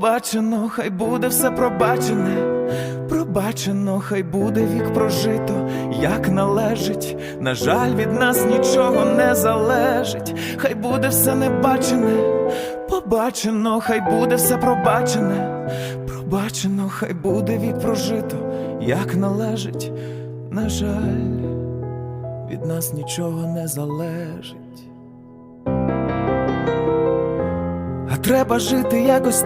побачено, хай буде все пробачене, пробачено, хай буде вік прожито, як належить. На жаль, від нас нічого не залежить, хай буде все небачене, побачено, хай буде все пробачене, пробачено, хай буде вік прожито, як належить. На жаль, від нас нічого не залежить. А треба жити якось